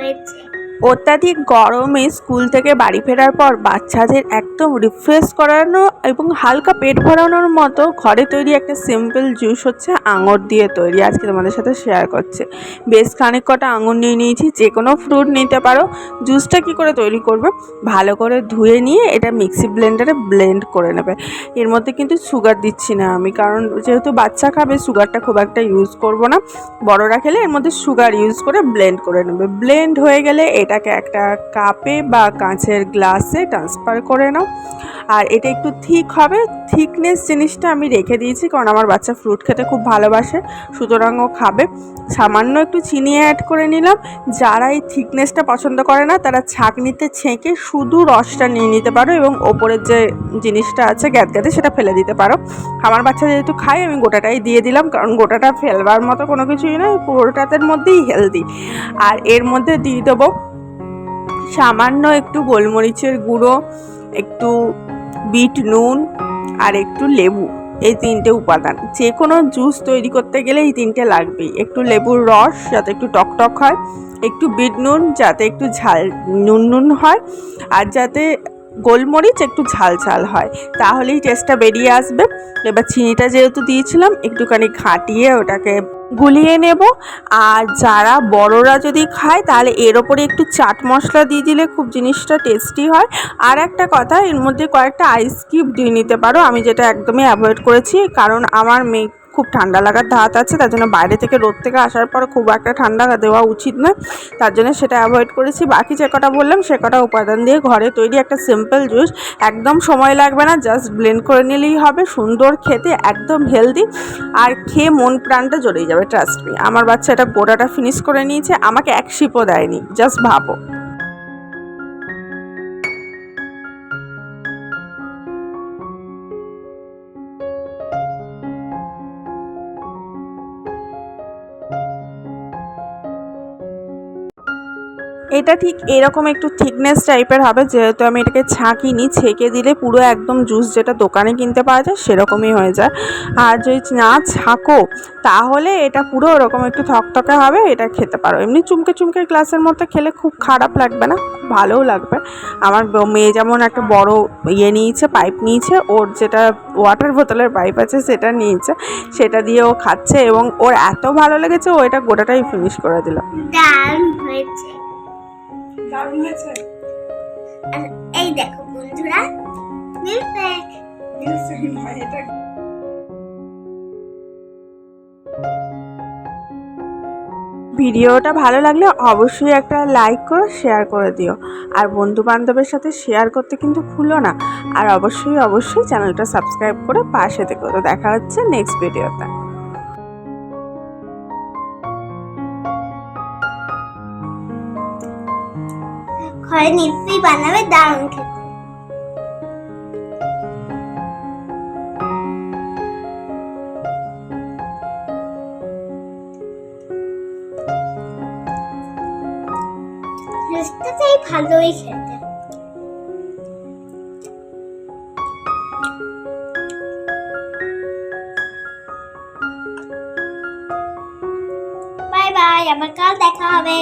দারুণ হয়েছে অত্যাধিক গরমে স্কুল থেকে বাড়ি ফেরার পর বাচ্চাদের একদম রিফ্রেশ করানো এবং হালকা পেট ভরানোর মতো ঘরে তৈরি একটা সিম্পল জুস হচ্ছে আঙুর দিয়ে তৈরি। আজকে তোমাদের সাথে শেয়ার করছে। বেশ খানিক কটা আঙুর নিয়ে নিয়েছি, যে কোনো ফ্রুট নিতে পারো। জুসটা কি করে তৈরি করবে? ভালো করে ধুয়ে নিয়ে এটা মিক্সি ব্লেন্ডারে ব্লেন্ড করে নেবে। এর মধ্যে কিন্তু সুগার দিচ্ছি না আমি, কারণ যেহেতু বাচ্চা খাবে সুগারটা খুব একটা ইউজ করব না। বড়রা খেলে এর মধ্যে সুগার ইউজ করে ব্লেন্ড করে নেবে। ব্লেন্ড হয়ে গেলে এটাকে একটা কাপে বা কাঁচের গ্লাসে ট্রান্সফার করে নাও। আর এটা একটু থিক হবে। থিকনেস জিনিসটা আমি রেখে দিয়েছি কারণ আমার বাচ্চা ফ্রুট খেতে খুব ভালোবাসে। সুতরাং ও খাবে। সামান্য একটু চিনি অ্যাড করে নিলাম। যারা এই থিকনেসটা পছন্দ করে না, তারা ছাঁকনিতে ছেঁকে শুধু রসটা নিয়ে নিতে পারো এবং ওপরের যে জিনিসটা আছে গ্যাদগ্যাদে সেটা ফেলে দিতে পারো। আমার বাচ্চা যেহেতু খায়, আমি গোটাটাই দিয়ে দিলাম কারণ গোটাটা ফেলবার মতো কোনো কিছুই নয়, পুরোটাতের মধ্যেই হেলদি আর এর মধ্যে দিয়ে দেবো সামান্য একটু গোলমরিচের গুঁড়ো, একটু বিট নুন আর একটু লেবু, এই তিনটে উপাদান। যে কোনো জুস তৈরি করতে গেলে এই তিনটে লাগবেই। একটু লেবুর রস যাতে একটু টকটক হয়, একটু বিট নুন যাতে একটু ঝাল, নুন নুন হয়, আর যাতে গোলমরিচ একটু ঝাল ঝাল হয়। তাহলেই টেস্টটা বেরিয়ে আসবে। এবার চিনিটা যেহেতু দিয়েছিলাম, একটুখানি ঘাটিয়ে ওটাকে গুলিয়ে নেব। আর যারা বড়রা যদি খায়, তাহলে এর ওপরে একটু চাট মশলা দিয়ে দিলে খুব জিনিসটা টেস্টি হয়। আর একটা কথা, এর মধ্যে কয়েকটা আইস কিউব দিয়ে নিতে পারো। আমি যেটা একদমই অ্যাভয়েড করেছি, কারণ আমার মেয়ে খুব ঠান্ডা লাগার ধাত আছে, তার জন্য বাইরে থেকে রোদ থেকে আসার পর খুব একটা ঠান্ডা দেওয়া উচিত নয়। তার জন্য সেটা অ্যাভয়েড করেছি। বাকি যে কটা বললাম, সে কটা উপাদান দিয়ে ঘরে তৈরি একটা সিম্পল জুস একদম সময় লাগবে না জাস্ট ব্লেন্ড করে নিলেই হবে। সুন্দর খেতে, একদম হেলদি আর খেয়ে মন প্রাণটা জড়িয়ে যাবে ট্রাস্ট মি আমার বাচ্চা এটা গোটাটা ফিনিশ করে নিয়েছে, আমাকে এক শিপও দেয়নি জাস্ট ভাবো। এটা ঠিক এরকম একটু থিকনেস টাইপের হবে, যেহেতু আমি এটাকে ছাঁকিনি, ছেঁকে দিলে পুরো একদম জুস যেটা দোকানে কিনতে পাওয়া যায় সেরকমই হয়ে যায়। আর যদি না ছাঁকো, তাহলে এটা পুরো ওরকম একটু থকথকে হবে, এটা খেতে পারো। এমনি চুমকে চুমকে গ্লাসের মধ্যে খেলে খুব খারাপ লাগবে না ভালোও লাগবে। আমার মেয়ে যেমন একটা বড় ইয়ে নিয়েছে পাইপ নিয়েছে, ওর যেটা ওয়াটার বোতলের পাইপ আছে সেটা নিয়েছে, সেটা দিয়ে ও খাচ্ছে এবং ওর এত ভালো লেগেছে, ও এটা গোটাটাই ফিনিশ করে দিল। হয়েছে। দারুণ হয়েছে। এই দেখো বন্ধুরা ভিডিওটা ভালো লাগলে অবশ্যই একটা লাইক করে শেয়ার করে দিও। আর বন্ধু বান্ধবের সাথে শেয়ার করতে কিন্তু ভুলো না। আর অবশ্যই অবশ্যই চ্যানেলটা সাবস্ক্রাইব করে পাশে থেকো। তো দেখা হচ্ছে নেক্সট ভিডিওতে ঘরে নিশ্চয়ই বানাবে দারুণ খেতে। টেস্টটা চাই ভালোই খেতে। বাই বাই, আবার কাল দেখা হবে।